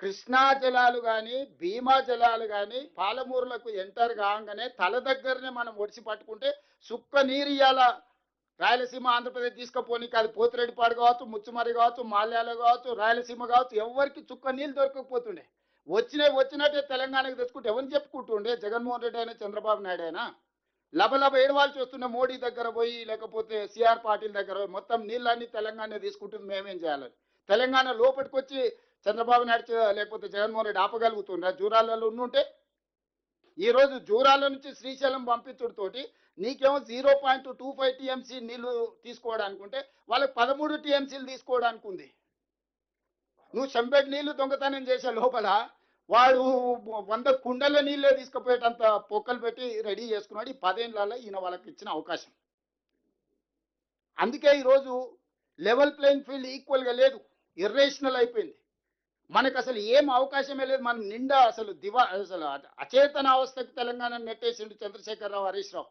కృష్ణా జలాలు కానీ భీమా జలాలు కానీ పాలమూరులకు ఎంటర్ కాగానే తల దగ్గరనే మనం ఒడిసి పట్టుకుంటే సుక్క నీరు ఇయ్యాల. రాయలసీమ ఆంధ్రప్రదేశ్ తీసుకుపోనీకి అది పోతిరెడ్డిపాడు కావచ్చు ముచ్చుమరి కావచ్చు మాల్యాల కావచ్చు రాయలసీమ కావచ్చు ఎవరికి చుక్క నీళ్ళు దొరకకపోతుండే. వచ్చినవి వచ్చినట్టే తెలంగాణకు తెచ్చుకుంటే ఎవరిని చెప్పుకుంటుండే? జగన్మోహన్ రెడ్డి అయినా చంద్రబాబు నాయుడు అయినా? లబలబ ఏడవాల్సి వస్తున్న మోడీ దగ్గర పోయి లేకపోతే సిఆర్ పాటిల్ దగ్గర పోయి మొత్తం నీళ్ళన్నీ తెలంగాణ తీసుకుంటుంది మేమేం చేయాలని తెలంగాణ లోపలికి వచ్చి చంద్రబాబు నాయుడు లేకపోతే జగన్మోహన్ రెడ్డి ఆపగలుగుతుండ్రా? జూరాలలో ఉండుంటే ఈరోజు జూరాల నుంచి శ్రీశైలం పంపించడంతోటి నీకేమో zero point two five TMC నీళ్ళు తీసుకోవడానికి ఉంటే వాళ్ళకి పదమూడు టీఎంసీలు తీసుకోవడానికి ఉంది. నువ్వు చెంబెడ్ నీళ్ళు దొంగతనం చేసే లోపల వాడు వంద కుండల నీళ్ళే తీసుకుపోయేటంత పొక్కలు పెట్టి రెడీ చేసుకున్నాడు ఈ పదేళ్ళలో ఈయన వాళ్ళకి ఇచ్చిన అవకాశం. అందుకే ఈరోజు లెవెల్ ప్లేయింగ్ ఫీల్డ్ ఈక్వల్గా లేదు. ఇర్రేషనల్ అయిపోయింది. మనకు అసలు ఏం అవకాశమే లేదు. మనం నిండా అసలు దివా అసలు అచేతన అవస్థకు తెలంగాణ నెట్టేసిండు చంద్రశేఖరరావు హరీష్ రావు.